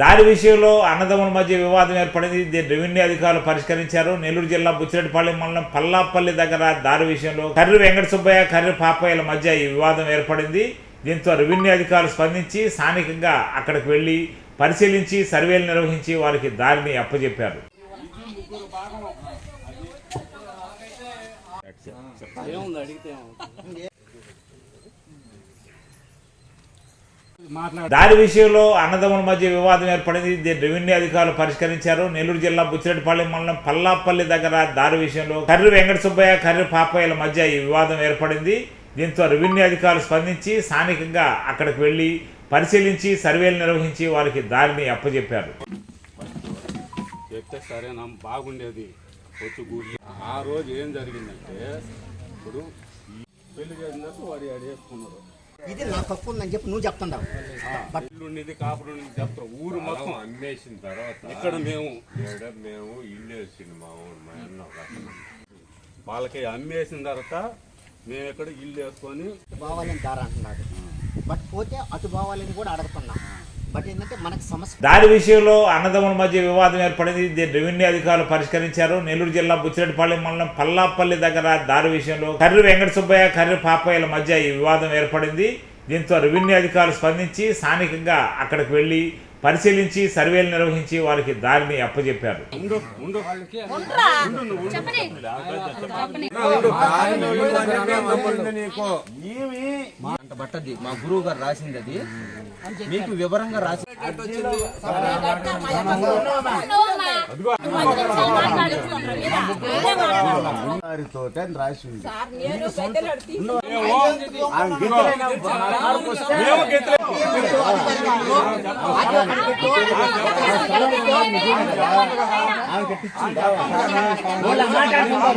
దారి విషయంలో అన్నదమ్ముల మధ్య వివాదం ఏర్పడింది. దీన్ని రెవెన్యూ అధికారులు పరిష్కరించారు. నెల్లూరు జిల్లా బుచ్చిరెడ్డిపల్లి మండలం పల్లాపల్లి దగ్గర దారి విషయంలో కర్రి వెంకట సుబ్బయ్య కర్రి పాపయ్యల మధ్య ఈ వివాదం ఏర్పడింది. దీంతో రెవెన్యూ అధికారులు స్పందించి స్థానికంగా అక్కడికి వెళ్ళి పరిశీలించి సర్వేలు నిర్వహించి వారికి దారిని అప్పజెప్పారు. అడిగితే దారి విషయంలో అన్నదమ్ముల మధ్య వివాదం ఏర్పడింది. దీన్ని రెవెన్యూ అధికారులు పరిష్కరించారు. నెల్లూరు జిల్లా బుచ్చిరెడ్డిపల్లి మండలం పల్లాపల్లి దగ్గర దారి విషయంలో కర్రి వెంకట సుబ్బయ్య కర్రి పాపయ్యల మధ్య ఈ వివాదం ఏర్పడింది. దీంతో రెవెన్యూ అధికారులు స్పందించి స్థానికంగా అక్కడికి వెళ్ళి పరిశీలించి సర్వేలు నిర్వహించి వారికి దారిని చెప్తే సరేనా బాగుండేది. వచ్చి ఆ రోజు ఏం జరిగిందంటే ఇప్పుడు పెళ్ళి చేసినట్టు వాడు ఇది నా తప్పు ఉందని చెప్పి నువ్వు చెప్తున్నావు బట్ ఇల్లు ఉండేది కాపురం చెప్తారు ఊరు మొత్తం అమ్మేసిన తర్వాత ఇక్కడ మేము మేము ఇల్లు వేసిండు మా ఊరు మా అన్న ఒక అతను. వాళ్ళకి అమ్మేసిన తర్వాత మేము ఇక్కడ ఇల్లు వేసుకొని బావాలని దారి అంటున్నాడు. బట్ పోతే అటు బావాలని కూడా అడుగుతున్నాం. దాని దారి విషయంలో అన్నదమ్ముల మధ్య వివాదం ఏర్పడింది. దీన్ని రెవెన్యూ అధికారులు పరిష్కరించారు. నెల్లూరు జిల్లా బుచ్చిరెడ్డిపల్లి మండలం పల్లాపల్లి దగ్గర దారి విషయంలో కర్రి వెంకట సుబ్బయ్య కర్రి పాపయ్యల మధ్య ఈ వివాదం ఏర్పడింది. దీంతో రెవెన్యూ అధికారులు స్పందించి స్థానికంగా అక్కడికి వెళ్ళి పరిశీలించి సర్వేలు నిర్వహించి వారికి దారిని అప్పజెప్పారు. మా గురువు గారు రాసింది అది మీకు వివరంగా రాసి తోట అని రాసి ఉంది మేము మాట్లాడుకుంటాం